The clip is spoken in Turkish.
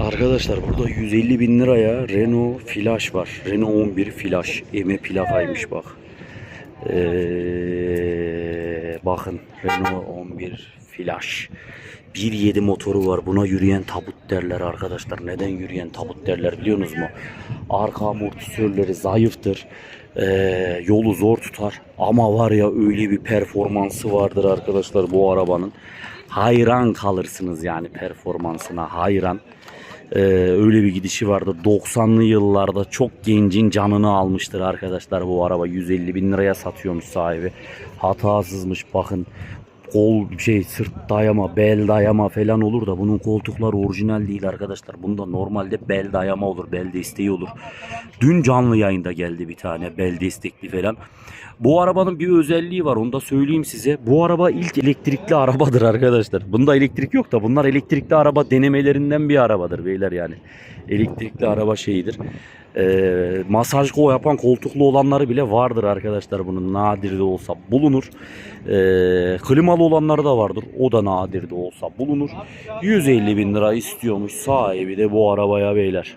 Arkadaşlar burada 150 bin liraya Renault Flash var. Renault 11 Flash. Eme plakaymış bak. Ee, bakın Renault 11 Flash. 1.7 motoru var. Buna yürüyen tabut derler arkadaşlar. Neden yürüyen tabut derler biliyorsunuz mu? Arka amortisörleri zayıftır. Ee, yolu zor tutar. Ama var ya öyle bir performansı vardır arkadaşlar bu arabanın. Hayran kalırsınız yani performansına hayran. Ee, öyle bir gidişi vardı. 90'lı yıllarda çok gencin canını almıştır arkadaşlar bu araba. 150 bin liraya satıyormuş sahibi. Hatasızmış bakın. Kol şey sırt dayama, bel dayama falan olur da bunun koltukları orijinal değil arkadaşlar. Bunda normalde bel dayama olur, bel desteği olur. Dün canlı yayında geldi bir tane bel destekli falan. Bu arabanın bir özelliği var onu da söyleyeyim size. Bu araba ilk elektrikli arabadır arkadaşlar. Bunda elektrik yok da bunlar elektrikli araba denemelerinden bir arabadır beyler yani. Elektrikli araba şeyidir. Ee, masaj ko yapan koltuklu olanları bile vardır arkadaşlar bunun nadir de olsa bulunur. Ee, klimalı olanları da vardır. O da nadir de olsa bulunur. 150 bin lira istiyormuş sahibi de bu arabaya beyler.